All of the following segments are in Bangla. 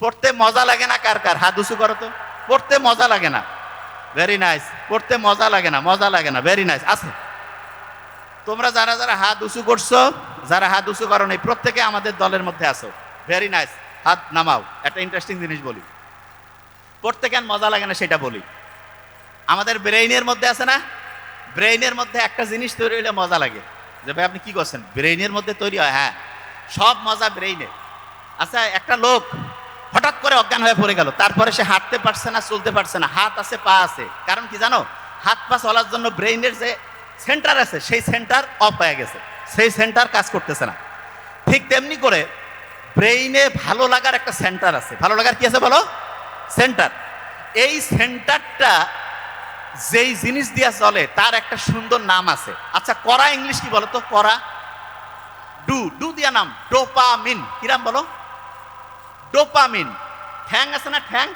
পড়তে মজা লাগে না কার কার? হাত উঁচু করো তো। পড়তে মজা লাগে না। ভেরি নাইস পড়তে মজা লাগে না, মজা লাগে না। ভেরি নাইস আছে। তোমরা যারা যারা হাত উঁচু করছ, যারা হাত উঁচু করো নাই, প্রত্যেকে আমাদের দলের মধ্যে আছো। ভেরি নাইস হাত নামাও। একটা ইন্টারেস্টিং জিনিস বলি। পড়তে কেন মজা লাগে না সেটা বলি। আমাদের ব্রেইনের মধ্যে আছে না? ব্রেইনের মধ্যে একটা জিনিস তৈরি হলে মজা লাগে। যে ভাই, আপনি কি করছেন? ব্রেইনের মধ্যে তৈরি হয়? হ্যাঁ। সব মজা ব্রেইনে আচ্ছা একটা লোক হঠাৎ করে অজ্ঞান হয়ে পড়ে গেল। তারপরে সে হাঁটতে পারছে না, চলতে পারছে না। হাত আছে, পা আছে। কারণ কি জানো? হাত, পা চলার জন্য ব্রেইনের যে সেন্টার আছে, সেই সেন্টার অফ হয়ে গেছে। সেই সেন্টার কাজ করতেছে না। ঠিক তেমনি করে ব্রেইনে ভালো লাগার একটা সেন্টার আছে। ভালো লাগার কি আছে বলো? সেন্টার। এই সেন্টারটা যেই জিনিস দিয়া চলে, তার একটা সুন্দর নাম আছে। আচ্ছা করা ইংলিশ কি বলো তো করা। ডু। ডু দিয়া নাম। ডোপামিন। কিরাম বলো? ডোপামিন। ঠ্যাং আছে না ঠ্যাং?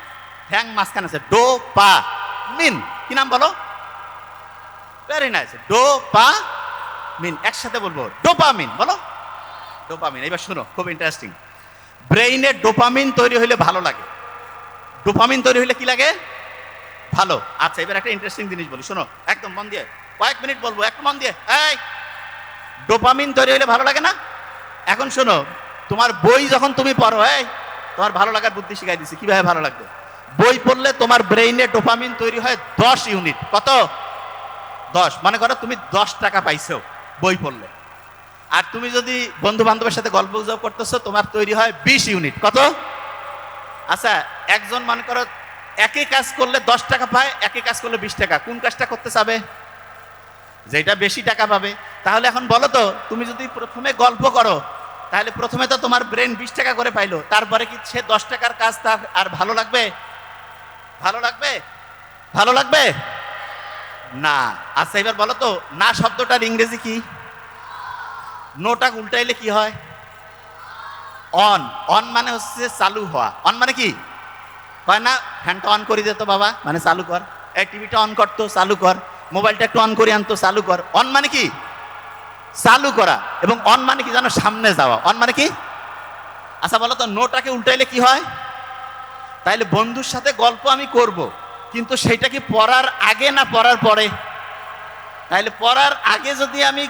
ঠ্যাং মাঝখানে আছে। ডোপামিন। কি নাম বলো? Very nice dopamine. একসাথে বলব। ডোপামিন। বলো। ডোপামিন। এবার শুনো, খুব ইন্টারেস্টিং ব্রেইনে ডোপামিন তৈরি হইলে ভালো লাগে। ডোপামিন তৈরি হইলে কি লাগে? ভালো। আচ্ছা এবার একটা ইন্টারেস্টিং জিনিস বলি। শোনো, একদম মন দিয়ে। কয়েক মিনিট বলব, একটু মন দিয়ে। এই! ডোপামিন তৈরি হইলে ভালো লাগে না? এখন শোনো, তোমার বই যখন তুমি পড়ো, এই! তোমার ভালো লাগার বুদ্ধি শিখাই দিছি। কীভাবে ভালো লাগবে? বই পড়লে তোমার ব্রেইনে ডোপামিন তৈরি হয় দশ ইউনিট। কত? দশ। মনে করো তুমি দশ টাকা পাইছো বই পড়লে। আর তুমি যদি বন্ধু বান্ধবের সাথে গল্প গুজব করতেছো, তোমার তৈরি হয় বিশ ইউনিট। কত? আচ্ছা একজন মনে করো একই কাজ করলে দশ টাকা পায়, একই কাজ করলে বিশ টাকা। কোন কাজটা করতে চাবে? যেটা বেশি টাকা পাবে। তাহলে এখন বলো তো, তুমি যদি প্রথমে গল্প করো তাহলে প্রথমে তো তোমার ব্রেন বিশ টাকা করে পাইলো, তারপরে কি সে দশ টাকার কাজ তার আর ভালো লাগবে? ভালো লাগবে? ভালো লাগবে? না। আচ্ছা এবার বলো তো, না শব্দটার ইংরেজি কি? নোটা উল্টাইলে কি হয়? অন। অন মানে হচ্ছে চালু হওয়া। অন মানে কি? হয় না ফ্যানটা অন করে দিত বাবা মানে চালু কর। এই টিভিটা অন করতো চালু কর। মোবাইলটা একটু অন করে আনতো চালু কর। অন মানে কি? চালু করা এবং অন মানে কি জানো? সামনে যাওয়া। অন মানে কি? আচ্ছা বলো তো, নোটাকে উল্টাইলে কি হয়? তাইলে বন্ধুর সাথে গল্প আমি করব, কিন্তু সেটা কি পড়ার আগে না পড়ার পরে? তাইলে পড়ার আগে যদি আমি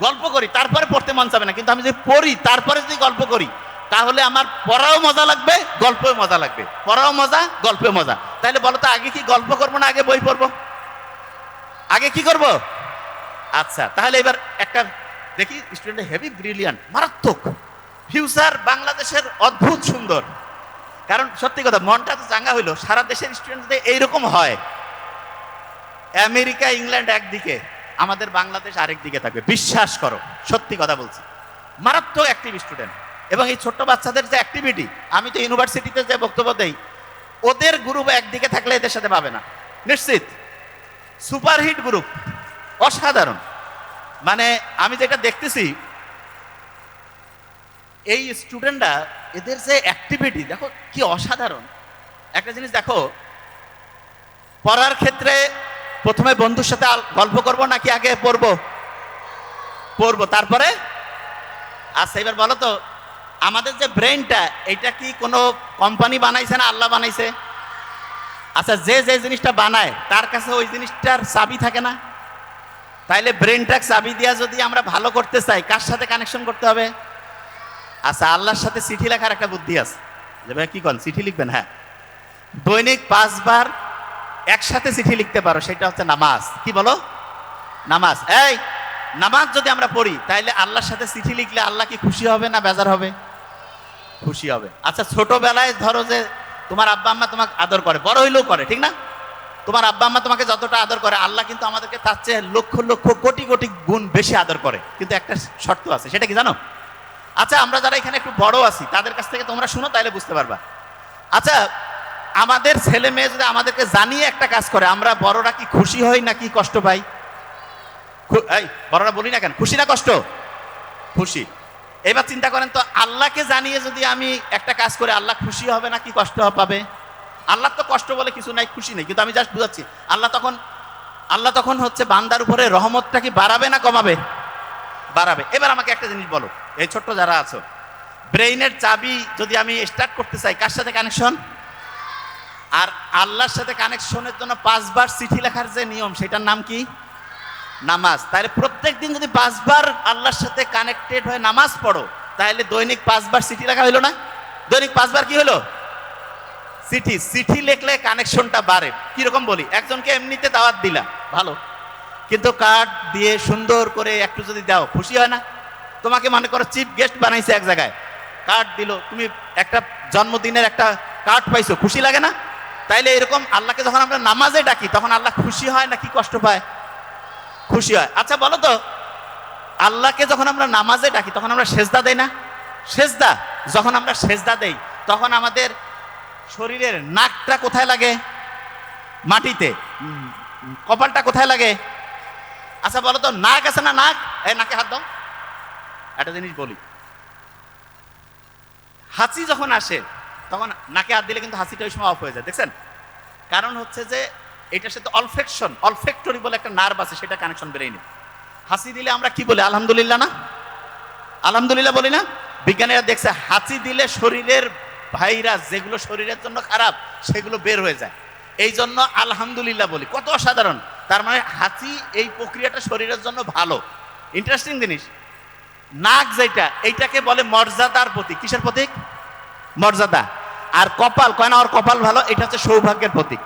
গল্প করি, তারপরে পড়তে মন চাবে না, কিন্তু আমি যদি পড়ি, তারপরে যদি গল্প করি, তাহলে আমার পড়াও মজা লাগবে, গল্পও মজা লাগবে। পড়াও মজা, গল্পেও মজা। তাহলে বলো তো, আগে কি গল্প করব না আগে বই পড়ব? আগে কি করব? আচ্ছা তাহলে এবার একটা দেখি স্টুডেন্ট হেভি ব্রিলিয়ান্ট মারাত্মক। ফিউচার বাংলাদেশের অদ্ভুত সুন্দর। কারণ সত্যি কথা, মনটা তো চাঙ্গা হইল, সারা দেশের স্টুডেন্টদের এইরকম হয়। আমেরিকা, ইংল্যান্ড একদিকে, আমাদের বাংলাদেশ আরেক দিকে থাকবে। বিশ্বাস করো, সত্যি কথা বলছি। মারাত্মক অ্যাক্টিভ স্টুডেন্ট এবং এই ছোট্ট বাচ্চাদের যে অ্যাক্টিভিটি আমি তো ইউনিভার্সিটিতে যে বক্তব্য দেই, ওদের গ্রুপ একদিকে থাকলে এদের সাথে পাবে না। নিশ্চিত। সুপারহিট গ্রুপ অসাধারণ। মানে আমি যেটা দেখতেছি, এই স্টুডেন্টরা এদের যে অ্যাক্টিভিটি দেখো কি অসাধারণ। একটা জিনিস দেখো, পড়ার ক্ষেত্রে প্রথমে বন্ধুর সাথে গল্প করব নাকি আগে পড়ব? পড়ব। তারপরে? আচ্ছা এবার বলো তো, আমাদের যে ব্রেনটা এটা কি কোনো কোম্পানি বানাইছে না আল্লাহ বানাইছে? আচ্ছা যে যে জিনিসটা বানায়, তার কাছে ওই জিনিসটার চাবি থাকে না? তাইলে ব্রেনটা চাবি দিয়া যদি আমরা ভালো করতে চাই, কার সাথে কানেকশন করতে হবে? আচ্ছা আল্লাহর সাথে চিঠি লেখার একটা বুদ্ধি আছে। যে ভাই, কি কন? চিঠি লিখবেন? হ্যাঁ। দৈনিক পাঁচবার একসাথে চিঠি লিখতে পারো, সেটা হচ্ছে নামাজ। কি বলো? নামাজ। এই, নামাজ যদি আমরা পড়ি, তাইলে আল্লাহর সাথে চিঠি লিখলে আল্লাহ কি খুশি হবে না বেজার হবে? খুশি হবে। আচ্ছা ছোটবেলায় ধরো যে তোমার আব্বা আম্মা তোমাকে আদর করে, বড় হইলেও করে, ঠিক না? তোমার আব্বা আম্মা তোমাকে যতটা আদর করে, আল্লাহ কিন্তু আমাদেরকে তার চেয়ে লক্ষ লক্ষ কোটি কোটি গুণ বেশি আদর করে। কিন্তু একটা শর্ত আছে, সেটা কি জানো? আচ্ছা আমরা যারা এখানে একটু বড় আছি, তাদের কাছ থেকে তোমরা শুনো, তাইলে বুঝতে পারবা। আচ্ছা আমাদের ছেলে মেয়ে যদি আমাদেরকে জানিয়ে একটা কাজ করে, আমরা বড়রা কি খুশি হই না কি কষ্ট পাই? এই, বড়রা বলি না কেন, খুশি না কষ্ট? খুশি। এবার চিন্তা করেন তো, আল্লাহকে জানিয়ে যদি আমি একটা কাজ করে, আল্লাহ খুশি হবে না কি কষ্ট পাবে? আল্লাহ তো কষ্ট বলে কিছু নাই, খুশি নেই, কিন্তু আমি জাস্ট বুঝাচ্ছি, আল্লাহ তখন আল্লাহ তখন হচ্ছে বান্দার উপরে রহমতটা কি বাড়াবে না কমাবে? বাড়াবে। এবার আমাকে একটা জিনিস বলো, এই ছোট্ট যারা আছো, ব্রেইনের চাবি যদি আমি স্টার্ট করতে চাই, কার সাথে কানেকশন আর আল্লাহর সাথে কানেকশনের জন্য পাঁচবার চিঠি লেখার যে নিয়ম, সেটার নাম কি? নামাজ। তাহলে প্রত্যেক দিন যদি পাঁচবার আল্লাহর সাথে কানেক্টেড হয়ে নামাজ পড়ো, তাহলে দৈনিক পাঁচবার চিঠি লেখা হলো না? দৈনিক পাঁচবার কি হলো চিঠি চিঠি লিখলে কানেকশনটা বাড়ে। কীরকম বলি? একজনকে এমনিতে দাওয়াত দিলা, ভালো। কিন্তু কার্ড দিয়ে সুন্দর করে একটু যদি দাও, খুশি হয় না? তোমাকে মনে করো চিফ গেস্ট বানাইছে এক জায়গায়। কার্ড দিল, তুমি একটা জন্মদিনের একটা কার্ড পাইছো, খুশি লাগে না? তাইলে এরকম আল্লাহকে যখন আমরা নামাজে ডাকি, তখন আল্লাহ খুশি হয় না কি কষ্ট পায়? খুশি হয়। আচ্ছা বলো তো, আল্লাহকে যখন আমরা নামাজে ডাকি, তখন আমরা সেজদা দেই না? সেজদা, যখন আমরা সেজদা দেই, তখন আমাদের শরীরের নাকটা কোথায় লাগে? মাটিতে। কপালটা কোথায় লাগে? আচ্ছা বলো তো নাক আছে না নাক? এ নাকে হাত দাও। একটা জিনিস বলি। হাসি যখন আসে, তখন নাকে হাত দিলে কিন্তু হাসিটা ওই সময় অফ হয়ে যায়, দেখছেন? কারণ হচ্ছে যে, এটার সাথে অলফেকশন অলফেক্টরি বলে একটা নার্ভ আছে, সেটা কানেকশন বেরোয়নি হাসি দিলে আমরা কি বলি? আলহামদুলিল্লাহ না? আলহামদুলিল্লাহ বলি না? বিজ্ঞানীরা দেখছে হাসি দিলে শরীরের ভাইরাস যেগুলো শরীরের জন্য খারাপ, সেগুলো বের হয়ে যায়। এই জন্য আলহামদুলিল্লাহ বলি, কত অসাধারণ। তার মানে হাসি এই প্রক্রিয়াটা শরীরের জন্য ভালো। ইন্টারেস্টিং জিনিস। নাক যেটা, এইটাকে বলে মর্যাদার প্রতীক। কিসের প্রতীক? মর্যাদা। আর কপাল, কয় না, ওর কপাল ভালো, এটা হচ্ছে সৌভাগ্যের প্রতীক।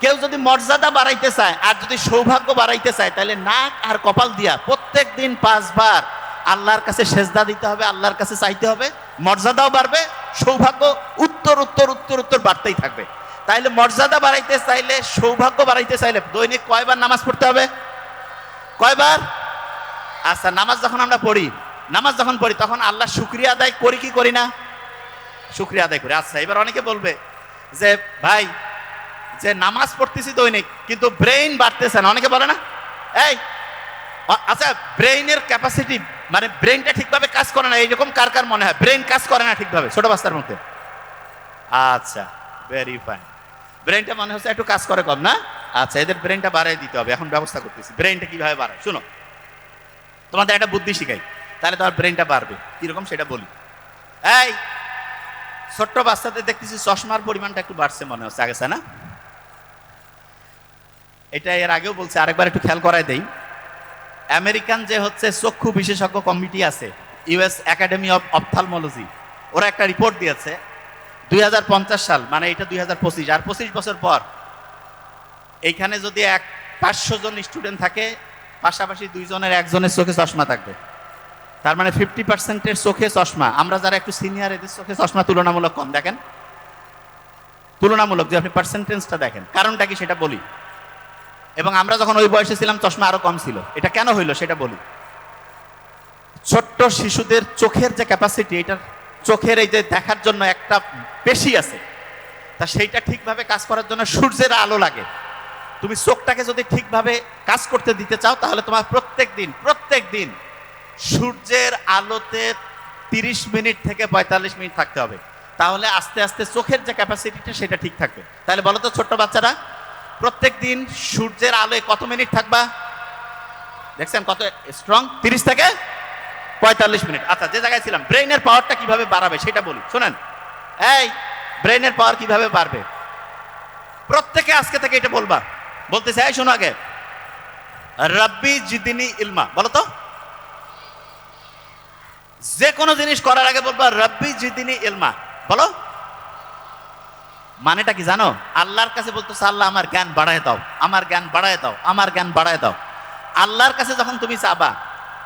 কেউ যদি মর্যাদা বাড়াইতে চায়, আর যদি সৌভাগ্য বাড়াইতে চায়, তাহলে নাক আর কপাল দিয়া প্রত্যেক দিন পাঁচবার আল্লাহর কাছে সেজদা দিতে হবে, আল্লাহর কাছে চাইতে হবে, মর্যাদাও বাড়বে, সৌভাগ্য উত্তর উত্তর উত্তর উত্তর বাড়তেই থাকবে। তাইলে মর্যাদা বাড়াইতে চাইলে, সৌভাগ্য বাড়াইতে চাইলে দৈনিক কয়বার নামাজ পড়তে হবে? কয়বার? আচ্ছা নামাজ যখন আমরা পড়ি, নামাজ যখন পড়ি, তখন আল্লাহ শুক্রিয়া আদায় করি কি করি না? শুক্রিয়া আদায় করি। আচ্ছা এবার অনেকে বলবে যে, ভাই, যে নামাজ পড়তেছি দৈনিক, কিন্তু ব্রেইন বাড়তেছে না। অনেকে বলে না? এই আচ্ছা ব্রেইনের ক্যাপাসিটি মানে ব্রেইনটা ঠিকভাবে কাজ করে না, এইরকম কার কার মনে হয়? ব্রেইন কাজ করে না ঠিকভাবে, ছোট বাচ্চার মধ্যে। আচ্ছা ভেরি ফাইন ব্রেনটা মনে হচ্ছে একটু কাজ করে কম না? আচ্ছা এদের ব্রেইনটা বাড়াই দিতে হবে, এখন ব্যবস্থা করতেছি। ব্রেইনটা কীভাবে বাড়ায়? শুনো, তোমাদের একটা বুদ্ধি শিখাই, তাহলে তোমার ব্রেইনটা বাড়বে। কীরকম সেটা বলি। এই, ছোট্ট বাচ্চাদের দেখতেছি চশমার পরিমাণটা একটু বাড়ছে মনে হচ্ছে, আগে না? এটা এর আগেও বলছে, আরেকবার একটু খেয়াল করাই দেই। আমেরিকান যে হচ্ছে চক্ষু বিশেষজ্ঞ কমিটি আছে ইউএস একাডেমি অফ অপথালমোলজি ওরা একটা রিপোর্ট দিয়েছে দুই হাজার পঞ্চাশ সাল মানে এটা দুই হাজার পঁচিশ, আর পঁচিশ বছর পর। এইখানে যদি এক পাঁচশো জন স্টুডেন্ট থাকে, পাশাপাশি দুইজনের একজনের চোখে চশমা থাকবে। তার মানে ফিফটি পার্সেন্টের চোখে চশমা। আমরা যারা একটু সিনিয়র এদের চোখে চশমা তুলনামূলক কম, দেখেন? তুলনামূলক, যে আপনি পার্সেন্টেজটা দেখেন। কারণটা কি সেটা বলি? এবং আমরা যখন ওই বয়সে ছিলাম, চশমা আরও কম ছিল। এটা কেন হইল সেটা বলি। ছোট্ট শিশুদের চোখের যে ক্যাপাসিটি এটার চোখের এই যে দেখার জন্য একটা পেশি আছে, তা সেইটা ঠিকভাবে কাজ করার জন্য সূর্যের আলো লাগে। তুমি চোখটাকে যদি ঠিকভাবে কাজ করতে দিতে চাও, তাহলে তোমার প্রত্যেক দিন প্রত্যেক দিন সূর্যের আলোতে তিরিশ মিনিট থেকে পঁয়তাল্লিশ মিনিট থাকতে হবে। তাহলে আস্তে আস্তে চোখের যে ক্যাপাসিটিটা সেটা ঠিক থাকবে। তাহলে বলো তো ছোট্ট বাচ্চারা প্রত্যেক দিন সূর্যের আলোয় কত মিনিট থাকবা? দেখছেন কত স্ট্রং তিরিশ থেকে পঁয়তাল্লিশ মিনিট। আচ্ছা যে জায়গায় ছিলাম, ব্রেইনের পাওয়ারটা কীভাবে বাড়াবে সেটা বলি শোনেন, এই ব্রেইনের পাওয়ার কীভাবে বাড়বে? প্রত্যেকে আজকে থেকে এটা বলবা। বলতে চাই শোনো আগে। রব্বি জিদিনি ইলমা। বলো তো। যে কোনো জিনিস করার আগে বলবা, রব্বি জিদিনি ইলমা। বলো। মানেটা কি জানো? আল্লাহর কাছে বলতেছে, আল্লাহ, আমার জ্ঞান বাড়ায় দাও। আমার জ্ঞান বাড়ায় দাও। আমার জ্ঞান বাড়ায় দাও। আল্লাহর কাছে যখন তুমি চাবা,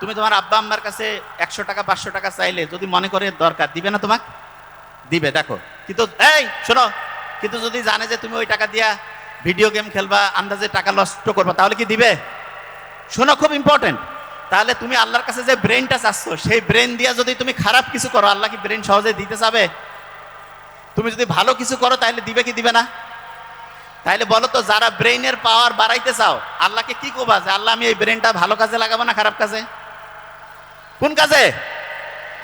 তুমি তোমার আব্বা আম্মার কাছে একশো টাকা, পাঁচশো টাকা চাইলে যদি মনে করে দরকার, দিবে না তোমাকে? দিবে, দেখো। কিন্তু, এই, শোনো। কিন্তু যদি জানে যে তুমি ওই টাকা দিয়া ভিডিও গেম খেলবা, আন্দাজে টাকা নষ্ট করবা, তাহলে কি দিবে? শোনো, খুব ইম্পর্টেন্ট তাহলে তুমি আল্লাহর কাছে যে ব্রেনটা চাচ্ছ, সেই ব্রেন দিয়া যদি তুমি খারাপ কিছু করো, আল্লাহ কি ব্রেন সহজে দিতে চাবে? তুমি যদি ভালো কিছু করো তাহলে দিবে কি দিবে না? তাহলে বলো তো, যারা ব্রেইনের পাওয়ার বাড়াইতে চাও, আল্লাহকে কি করবা যে, আল্লাহ, আমি এই ব্রেনটা ভালো কাজে লাগাবো না খারাপ কাজে? কোন কাজে?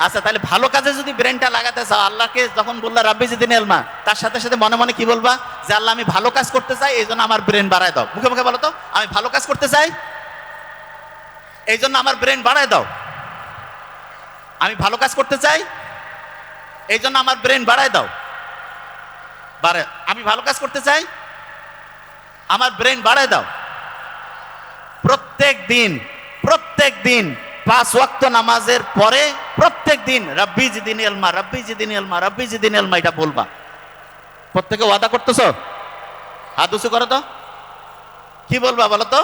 আচ্ছা তাহলে ভালো কাজে যদি ব্রেনটা লাগাতে চাও, আল্লাহকে যখন বললা, রাব্বি জিদিন এলমা তার সাথে সাথে মনে মনে কি বলবা? যে, আল্লাহ, আমি ভালো কাজ করতে চাই এই জন্য আমার ব্রেন বাড়ায় দাও। মুখে মুখে বলো তো, আমি ভালো কাজ করতে চাই এই জন্য আমার ব্রেন বাড়ায় দাও। আমি ভালো কাজ করতে চাই এই জন্য আমার ব্রেন বাড়ায় দাও। বাড়ে। আমি ভালো কাজ করতে চাই? আমার ব্রেন বাড়ায় দাও। প্রত্যেক দিন প্রত্যেক দিন পাঁচ ওয়াক্ত নামাজের পরে প্রত্যেক দিন, রব্বি জিদিন এলমা রব্বি জিদিন এলমা রব্বি জিদিন এলমা এটা বলবা। প্রত্যেকে ওয়াদা করতেছ? হাত উঁচু করো তো। কি বলবা বলো তো?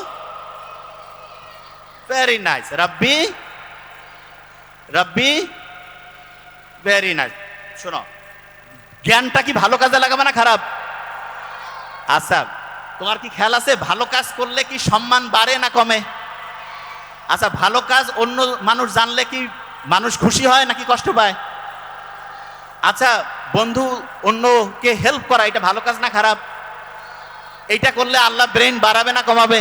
ভেরি নাইস রব্বি রব্বি ভেরি নাইস শোনো জ্ঞানটা কি ভালো কাজে লাগাবে না খারাপ? আচ্ছা তোমার কি খেয়াল আছে? ভালো কাজ করলে কি সম্মান বাড়ে না কমে? আচ্ছা ভালো কাজ অন্য মানুষ জানলে কি মানুষ খুশি হয় নাকি কষ্ট পায়? আচ্ছা বন্ধু অন্যকে হেল্প করা, এটা ভালো কাজ না খারাপ? এইটা করলে আল্লাহ ব্রেন বাড়াবে না কমাবে?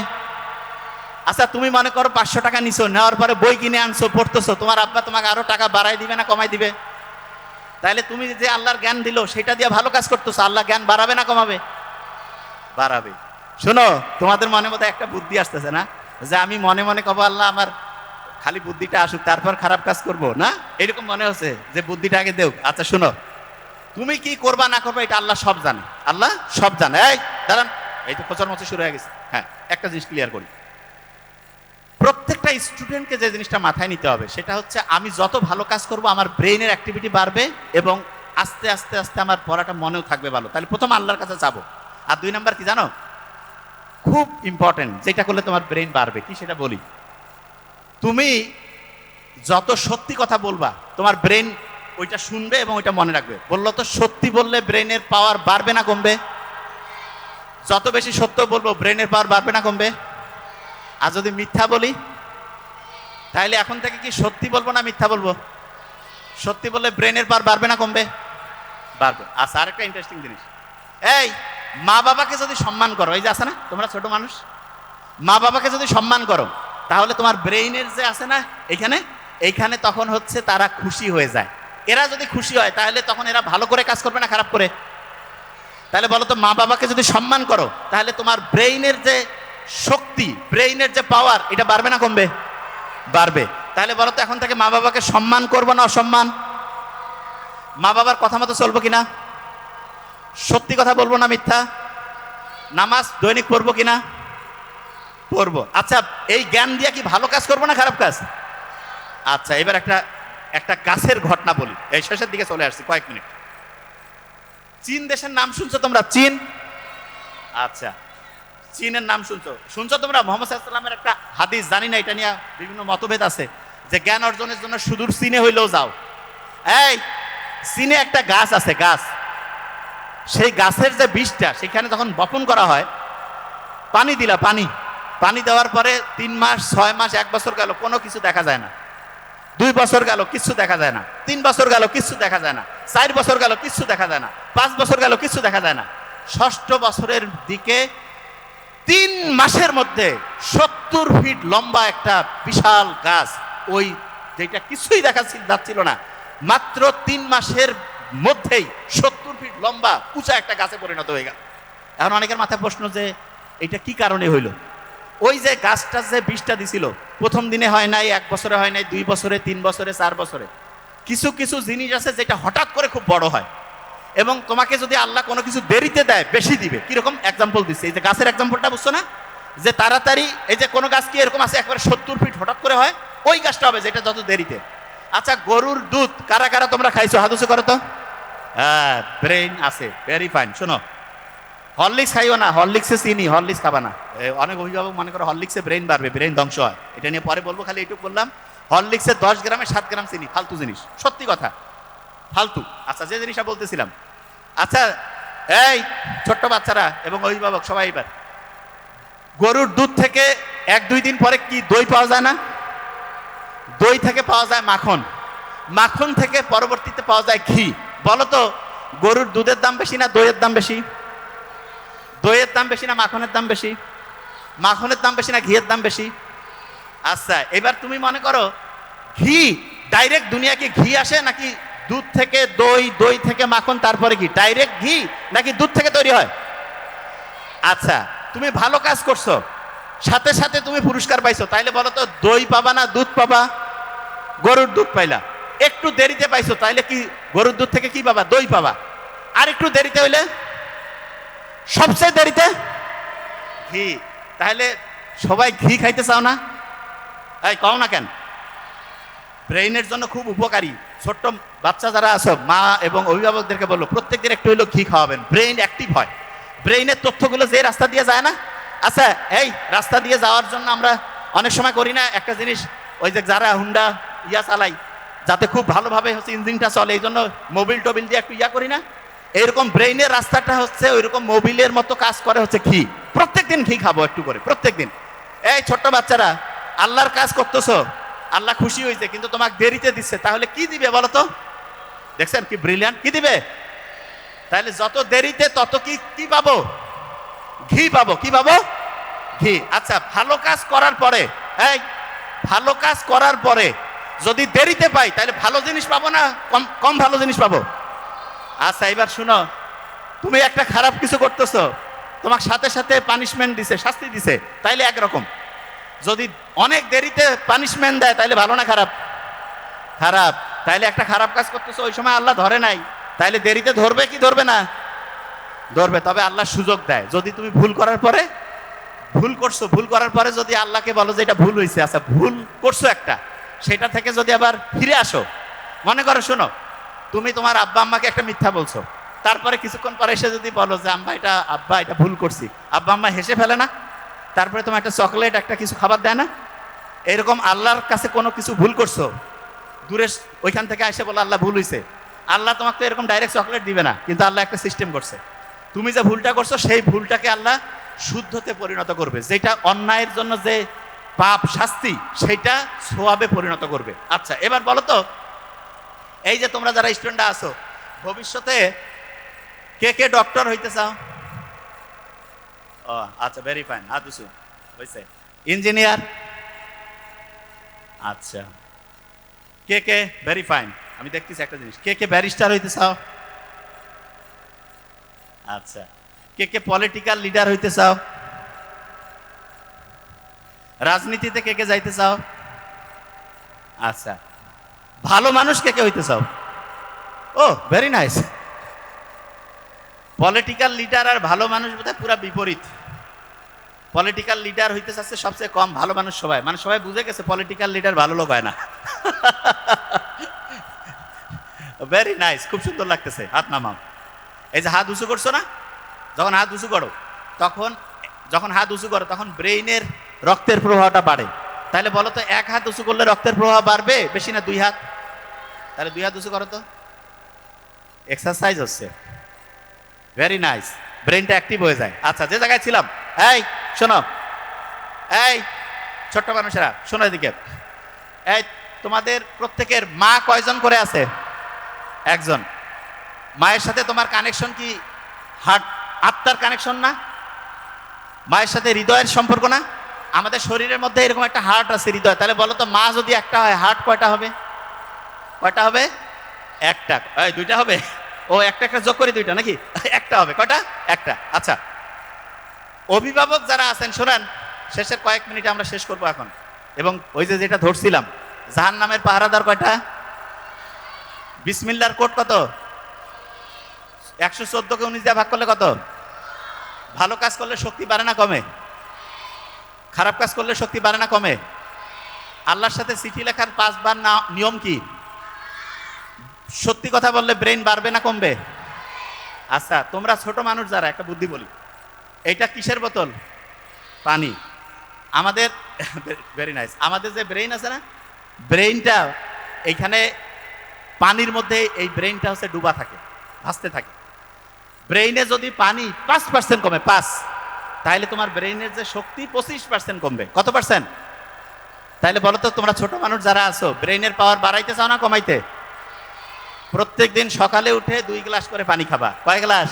আচ্ছা তুমি মনে করো পাঁচশো টাকা নিছো, নেওয়ার পরে বই কিনে আনছো, পড়তেছো, তোমার আব্বা তোমাকে আরও টাকা বাড়াই দিবে না কমাই দিবে? তাহলে তুমি যে আল্লাহর জ্ঞান দিলো, সেটা দিয়ে ভালো কাজ করতেছো, আল্লাহ জ্ঞান বাড়াবে না কমাবে? বাড়াবে। শোনো, তোমাদের মনে মতো একটা বুদ্ধি আসতেছে না? যে আমি মনে মনে কব, আল্লাহ আমার খালি বুদ্ধিটা আসুক, তারপর খারাপ কাজ করব, না? এরকম মনে হচ্ছে যে বুদ্ধিটা আগে দেও আচ্ছা শোনো, তুমি কি করবা না করবা, এটা আল্লাহ সব জানে। আল্লাহ সব জানে। এই, দাঁড়ান। এই তো প্রচার মতো শুরু হয়ে গেছে। হ্যাঁ একটা জিনিস ক্লিয়ার করি। প্রত্যেকটা স্টুডেন্টকে যে জিনিসটা মাথায় নিতে হবে, সেটা হচ্ছে আমি যত ভালো কাজ করব, আমার ব্রেইনের অ্যাক্টিভিটি বাড়বে এবং আস্তে আস্তে আস্তে আমার পড়াটা মনেও থাকবে ভালো। তাহলে প্রথম আল্লাহর কাছে যাব। আর দুই নাম্বার কি জানো? খুব ইম্পর্টেন্ট যেটা করলে তোমার ব্রেন বাড়বে। কি সেটা বলি? তুমি যত সত্যি কথা বলবা, তোমার ব্রেন ওইটা শুনবে এবং ওইটা মনে রাখবে। বলল তো, সত্যি বললে ব্রেনের পাওয়ার বাড়বে না কমবে? যত বেশি সত্য বলব ব্রেনের পাওয়ার বাড়বে না কমবে? আর যদি মিথ্যা বলি তাহলে এখন থেকে কি সত্যি বলব না মিথ্যা বলব? সত্যি বললে ব্রেনের পার বাড়বে না কমবে? বাড়বে। আচ্ছা আরেকটা ইন্টারেস্টিং জিনিস। এই, মা বাবাকে যদি সম্মান করো, এই যে আছে না? তোমরা ছোট মানুষ। মা বাবাকে যদি সম্মান করো, তাহলে তোমার ব্রেইনের যে আছে না এখানে এইখানে তখন হচ্ছে তারা খুশি হয়ে যায়। এরা যদি খুশি হয়, তাহলে তখন এরা ভালো করে কাজ করবে না খারাপ করে? তাহলে বলো তো, মা বাবাকে যদি সম্মান করো, তাহলে তোমার ব্রেইনের যে শক্তি ব্রেইনের যে পাওয়ার এটা বাড়বে না কমবে? বাড়বে। তাহলে বলো তো, এখন থেকে মা বাবাকে সম্মান করব না অসম্মান? মা বাবার কথা মতো চলবো কিনা? সত্যি কথা বলব না মিথ্যা? নামাজ দৈনিক পড়ব কিনা? পড়ব। আচ্ছা এই জ্ঞান দিয়ে কি ভালো কাজ করব না খারাপ কাজ? আচ্ছা এবার একটা একটা গাছের ঘটনা বলি। এই শেষের দিকে চলে আসছি, কয়েক মিনিট। চীন দেশের নাম শুনছো তোমরা? চীন? আচ্ছা। চীনের নাম শুনছো? শুনছো তোমরা? মোহাম্মদ সাল্লামের একটা হাদিস, জানি না, এটা নিয়ে বিভিন্ন মতভেদ আছে, যে জ্ঞান অর্জনের জন্য সুদূর চীনে হইলেও যাও। এই, চীনে একটা গাছ আছে, গাছ। সেই গাছের যে বীজটা সেখানে যখন বপন করা হয়, পানি দিলা, পানি। পানি দেওয়ার পরে তিন মাস, ছয় মাস, এক বছর গেল, কোনো কিছু দেখা যায় না। দুই বছর গেল, কিছু দেখা যায় না। তিন বছর গেল, কিছু দেখা যায় না। চার বছর গেল, কিছু দেখা যায় না। পাঁচ বছর গেল, কিছু দেখা যায় না। ষষ্ঠ বছরের দিকে তিন মাসের মধ্যে সত্তর ফিট লম্বা একটা বিশাল গাছ, ওই যেটা কিছুই দেখা ছিল- যাচ্ছিল না, মাত্র তিন মাসের মধ্যেই সত্তর ফিট লম্বা, উঁচা একটা গাছে পরিণত হয়ে গেল। এখন অনেকের মাথায় প্রশ্ন যে, এটা কি কারণে হইল? ওই যে গাছটা যে বিষটা দিছিল, প্রথম দিনে হয় নাই, এক বছরে হয় নাই, দুই বছরে, তিন বছরে, চার বছরে, কিছু কিছু জিনিস আছে যেটা হঠাৎ করে খুব বড় হয়। এবং তোমাকে যদি আল্লাহ কোনো কিছু দেরিতে দেয়, বেশি দিবে। কীরকম? এক্সাম্পল দিচ্ছে। এই যে গাছের এক্সাম্পলটা বুঝছ না? যে তাড়াতাড়ি, এই যে কোনো গাছ কি এরকম আছে? একবারে সত্তর ফিট হঠাৎ করে হয়? ওই গাছটা হবে যেটা যত দেরিতে। আচ্ছা গরুর দুধ কারা কারা তোমরা খাইছো? হাদুসে করো তো। হ্যাঁ ব্রেইন আছে। ভেরি ফাইন শোনো। হরলিক্স খাইও না। হরলিক্সে চিনি হরলিক্স খাবা না। অনেক অভিভাবক মনে করো হরলিক্সে ব্রেন বাড়বে ব্রেন ধ্বংস হয়। এটা নিয়ে পরে বলব, খালি এইটুকু বললাম। হরলিক্সে দশ গ্রামে সাত গ্রাম চিনি, ফালতু জিনিস। সত্যি কথা। ফালতু। আচ্ছা যে জিনিসটা বলতেছিলাম। আচ্ছা এই ছোট্ট বাচ্চারা এবং অভিভাবক সবাই এবার। গরুর দুধ থেকে এক, দুই দিন পরে কি দই পাওয়া যায় না? দই থেকে পাওয়া যায় মাখন। মাখন থেকে পরবর্তীতে পাওয়া যায় ঘি। বলো তো, গরুর দুধের দাম বেশি না দইয়ের দাম বেশি? দইয়ের দাম বেশি না মাখনের দাম বেশি? মাখনের দাম বেশি না ঘিয়ের দাম বেশি? আচ্ছা এবার তুমি মনে করো, ঘি, ডাইরেক্ট দুনিয়াকে ঘি আসে নাকি দুধ থেকে দই দই থেকে মাখন, তারপরে ঘি? ডাইরেক্ট ঘি নাকি দুধ থেকে তৈরি হয়? আচ্ছা তুমি ভালো কাজ করছ। সাথে সাথে তুমি পুরস্কার পাইছো। তাইলে বলো তো, দই পাবা না দুধ পাবা? গরুর দুধ পাইলা। একটু দেরিতে পাইছো, তাইলে কি গরুর দুধ থেকে কি পাবা? দই পাবা। আর একটু দেরিতে হইলে? সবচেয়ে দেরিতে? ঘি। তাহলে সবাই ঘি খাইতে চাও না? এই, কও না কেন? ব্রেইনের জন্য খুব উপকারী। ছোট্ট বাচ্চা যারা আছো, মা এবং অভিভাবকদেরকে বলল, প্রত্যেকদিন একটু হইলেও ঘি খাওয়াবেন। ব্রেইন অ্যাক্টিভ হয়। ব্রেইনের তথ্যগুলো যে রাস্তা দিয়ে যায় না? আচ্ছা এই রাস্তা দিয়ে যাওয়ার জন্য আমরা অনেক সময় করি না? একটা জিনিস, ওই যে যারা হুন্ডা ইয়া চালাই যাতে খুব ভালোভাবে হচ্ছে ইঞ্জিনটা চলে, এই জন্য মোবিল টোবিল দিয়ে একটু ইয়া করি না? এরকম ব্রেইনের রাস্তাটা হচ্ছে ওইরকম মোবিলের মতো কাজ করে হচ্ছে ঘি। প্রত্যেক দিন ঘি খাব একটু করে প্রত্যেক দিন এই ছোট্ট বাচ্চারা, আল্লাহর কাজ করতেছো? আল্লাহ খুশি হয়েছে কিন্তু তোমাকে দেরিতে দিচ্ছে। তাহলে কি দিবে বলো তো? দেখছেন কি ব্রিলিয়ান কি দিবে? তাহলে যত দেরিতে তত কি কি পাবো? ঘি পাবো। কি পাবো? ঘি। আচ্ছা ভালো কাজ করার পরে, এই, ভালো কাজ করার পরে যদি দেরিতে পাই, তাহলে ভালো জিনিস পাবো না? কম কম ভালো জিনিস পাবো? আচ্ছা এবার শুনো। তুমি একটা খারাপ কিছু করতেছো। তোমার সাথে সাথে পানিশমেন্ট দিছে, শাস্তি দিছে। তাইলে একরকম। যদি অনেক দেরিতে পানিশমেন্ট দেয় তাহলে ভালো না খারাপ? খারাপ। তাইলে একটা খারাপ কাজ করতেছো, ওই সময় আল্লাহ ধরে নাই। তাহলে দেরিতে ধরবে কি ধরবে না? ধরবে, তবে আল্লাহ সুযোগ দেয়। যদি তুমি ভুল করার পরে, ভুল করছ, ভুল করার পরে যদি আল্লাহকে বলো যে এটা ভুল হয়েছে আচ্ছা ভুল করছ একটা, সেটা থেকে যদি আবার ফিরে আসো, মনে করো শোনো, তুমি তোমার আব্বা আম্মাকে একটা মিথ্যা বলছো। তারপরে কিছুক্ষণ পরে এসে যদি বলো যে, আম্মা, এটা, আব্বা, এটা ভুল করছি। আব্বা আম্মা হেসে ফেলে না? তারপরে তোমার একটা চকলেট, একটা কিছু খাবার দেয় না? এরকম আল্লাহর কাছে কোনো কিছু ভুল করছ? দূরে ওইখান থেকে আসে বলে আল্লাহ ভুল হয়েছে আল্লাহ তোমাকে তো এরকম ডাইরেক্ট চকলেট দিবে না, কিন্তু আল্লাহ একটা সিস্টেম করছে। তুমি যে ভুলটা করছ, সেই ভুলটাকে আল্লাহ শুদ্ধতে পরিণত করবে। যেটা অন্যায়ের জন্য যে পাপ শাস্তি, সেটা সোয়াবে পরিণত করবে। আচ্ছা এবার বলো তো, এই যে তোমরা যারা স্টুডেন্টরা আছো, ভবিষ্যতে কে কে ডক্টর হইতে চাও? ও আচ্ছা ভেরি ফাইন হাত উঁচু হয়েছে। ইঞ্জিনিয়ার আচ্ছা। কে কে? ভেরি ফাইন আমি দেখতেছি একটা জিনিস। কে কে ব্যারিস্টার হইতে চাও আচ্ছা। কে কে পলিটিক্যাল লিডার হইতে চাও রাজনীতিতে কে কে যাইতে চাও আচ্ছা। ভালো মানুষ কে কে হইতে চাও ও ভেরি নাইস পলিটিক্যাল লিডার আর ভালো মানুষ বোধহয় পুরা বিপরীত। পলিটিক্যাল লিডার হইতে চাচ্ছে সবচেয়ে কম ভালো মানুষ সবাই। মানে সবাই বুঝে গেছে পলিটিক্যাল লিডার ভালো লোক হয় না। ভেরি নাইস খুব সুন্দর লাগতেছে, হাত নামাও। এই যে হাত উঁচু করছ না? যখন হাত উঁচু করো, তখন, যখন হাত উঁচু করো, তখন ব্রেইনের রক্তের প্রবাহটা বাড়ে। তাহলে বলো তো, এক হাত উঁচু করলে রক্তের প্রবাহ বাড়বে বেশি না দুই হাত? তাহলে দুই হাত উঁচু করো তো। এক্সারসাইজ হচ্ছে। ভেরি নাইস ব্রেনটা অ্যাক্টিভ হয়ে যায়। আচ্ছা যে জায়গায় ছিলাম, এই, শোনো। এই, ছোট্ট মানুষেরা, শোনো এদিকে। এই, তোমাদের প্রত্যেকের মা কয়জন করে আছে? একজন। মায়ের সাথে তোমার কানেকশন কি হার্ট আত্মার কানেকশন না? মায়ের সাথে হৃদয়ের সম্পর্ক না? আমাদের শরীরের মধ্যে এরকম একটা হার্ট আছে, হৃদয়। তাহলে বলো তো, মা যদি একটা হয় হার্ট কয়টা হবে? কয়টা হবে? একটা। দুইটা হবে? ও একটা একটা যোগ করি দুইটা নাকি? একটা হবে কয়টা একটা। আচ্ছা। অভিভাবক যারা আছেন, শোনেন, শেষের কয়েক মিনিটে আমরা শেষ করব এখন। এবং ওই যে যেটা ধরছিলাম জাহান নামের পাহারাদার কয়টা? বিসমিল্লার কোট কত? একশো চোদ্দকে উনিশ দিয়ে ভাগ করলে কত? ভালো কাজ করলে শক্তি বাড়ে না কমে? খারাপ কাজ করলে শক্তি বাড়ে না কমে? আল্লাহর সাথে চিঠি লেখার পাঁচবার না নিয়ম কি? সত্যি কথা বললে ব্রেন বাড়বে না কমবে? আচ্ছা তোমরা ছোট মানুষ যারা, একটা বুদ্ধি বলি। এটা কিসের বোতল? পানি। আমাদের ভেরি নাইস আমাদের যে ব্রেইন আছে না ব্রেইনটা এইখানে পানির মধ্যে এই ব্রেইনটা হচ্ছে ডুবা থাকে, ভাসতে থাকে। ব্রেইনে যদি পানি পাঁচ পার্সেন্ট কমে, পাঁচ তাহলে তোমার ব্রেইনের যে শক্তি পঁচিশ পার্সেন্ট কমবে। কত পার্সেন্ট তাহলে বলো তো, তোমরা ছোট মানুষ যারা আছো ব্রেইনের পাওয়ার বাড়াইতে চাও না কমাইতে? প্রত্যেক দিন সকালে উঠে দুই গ্লাস করে পানি খাবা। কয় গ্লাস?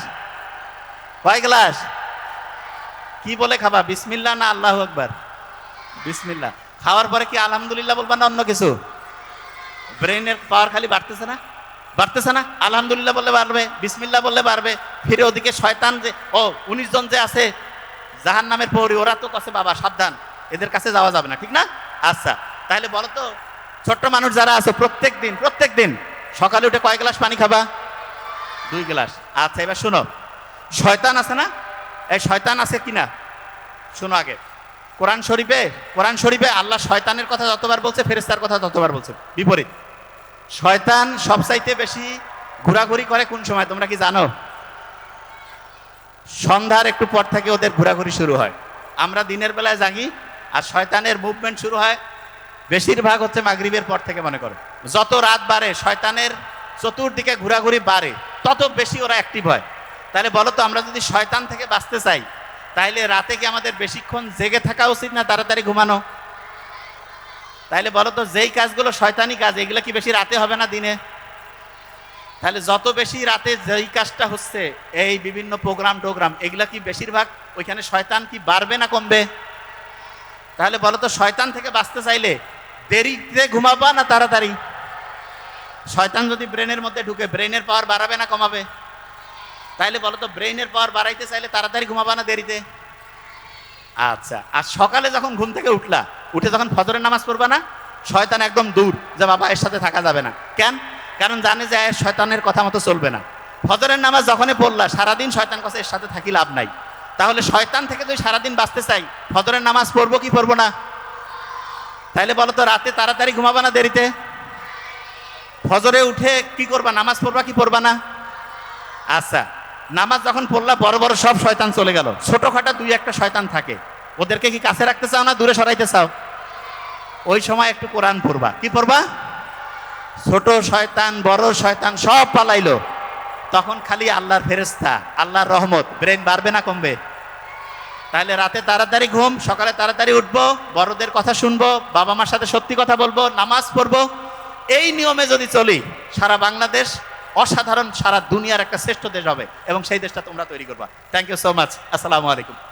কয় গ্লাস? কি বলে খাবা? বিসমিল্লা না আল্লাহ আকবার? বিসমিল্লা খাওয়ার পরে কি আলহামদুলিল্লাহ বলবা না অন্য কিছু? ব্রেনের পাওয়ার খালি বাড়তেছে না? বাড়তেছে না? আলহামদুলিল্লাহ বললে বাড়বে বিসমিল্লা বললে বাড়বে। ফিরে ওদিকে শয়তান যে, ও, উনিশ জন যে আছে জাহান নামের পৌরি, ওরা তো কাছে বাবা, সাবধান। এদের কাছে যাওয়া যাবে না, ঠিক না? আচ্ছা তাহলে বলো তো, ছোট্ট মানুষ যারা আছে প্রত্যেক দিন প্রত্যেক দিন সকালে উঠে কয় গ্লাস পানি খাবা? দুই গ্লাস। আচ্ছা এবার শোনো। শয়তান আছে না? এই শয়তান আছে কিনা? শোনো আগে। কোরআন শরীফে কোরআন শরীফে আল্লাহ শয়তানের কথা যতবার বলছে ফেরেস্তার কথা ততবার বলছে। বিপরীত। শয়তান সবচাইতে বেশি ঘোরাঘুরি করে কোন সময়? তোমরা কি জানো? সন্ধ্যার একটু পর থেকে ওদের ঘোরাঘুরি শুরু হয়। আমরা দিনের বেলায় জাগি আর শয়তানের মুভমেন্ট শুরু হয়। বেশিরভাগ হচ্ছে মাগরিবের পর থেকে মনে করো। যত রাত বাড়ে, শয়তানের চতুর্দিকে ঘোরাঘুরি বাড়ে, তত বেশি ওরা অ্যাক্টিভ হয়। তাহলে বলো তো, আমরা যদি শয়তান থেকে বাঁচতে চাই তাইলে রাতে কি আমাদের বেশিক্ষণ জেগে থাকা উচিত না তাড়াতাড়ি ঘুমানো? তাইলে বলো তো, যেই কাজগুলো শয়তানি কাজ, এগুলো কি বেশি রাতে হবে না দিনে? তাহলে যত বেশি রাতে যেই কাজটা হচ্ছে, এই বিভিন্ন প্রোগ্রাম টোগ্রাম, এগুলা কি বেশিরভাগ ওইখানে শয়তান কি বাড়বে না কমবে? তাহলে বলো তো, শয়তান থেকে বাঁচতে চাইলে দেরিতে ঘুমাবা না তাড়াতাড়ি? শয়তান যদি ব্রেনের মধ্যে ঢুকে, ব্রেনের পাওয়ার বাড়াবে না কমাবে? তাইলে বলো তো ব্রেনের পাওয়ার বাড়াইতে চাইলে তাড়াতাড়ি ঘুমাবা না দেরিতে। আচ্ছা আর সকালে যখন ঘুম থেকে উঠলা, উঠে যখন ফজরের নামাজ পড়বা না, শয়তান একদম দূর, যে বাবা এর সাথে থাকা যাবে না। কেন? কারণ জানে যে শয়তানের কথা মতো চলবে না। ফজরের নামাজ যখনই পড়লা, সারাদিন শয়তান কাছে এর সাথে থাকি লাভ নাই। তাহলে শয়তান থেকে যদি সারাদিন বাঁচতে চাই, ফজরের নামাজ পড়ব কি পড়ব না? তাইলে বলো তো রাতে তাড়াতাড়ি ঘুমাবা না দেরিতে? ফজরে উঠে কি করবা? নামাজ পড়বা কি পড়বা না? আচ্ছা নামাজ যখন পড়লা বড় বড় সব শয়তান চলে গেল। ছোটখাটো দুই একটা শয়তান থাকে। ওদেরকে কি কাছে রাখতে চাও না দূরে সরাইতে চাও? ওই সময় একটু কোরআন পড়বা। কি পড়বা? ছোট শয়তান, বড় শয়তান সব পালাইলো। তখন খালি আল্লাহর ফেরেস্তা আল্লাহর রহমত। ব্রেন বাড়বে না কমবে? তাহলে রাতে তাড়াতাড়ি ঘুম, সকালে তাড়াতাড়ি উঠবো, বড়দের কথা শুনব, বাবা মার সাথে সত্যি কথা বলব, নামাজ পড়ব। এই নিয়মে যদি চলি, সারা বাংলাদেশ অসাধারণ সারা দুনিয়ার একটা শ্রেষ্ঠ দেশ হবে এবং সেই দেশটা তোমরা তৈরি করবা। থ্যাংক ইউ সো মাচ আসসালামু আলাইকুম।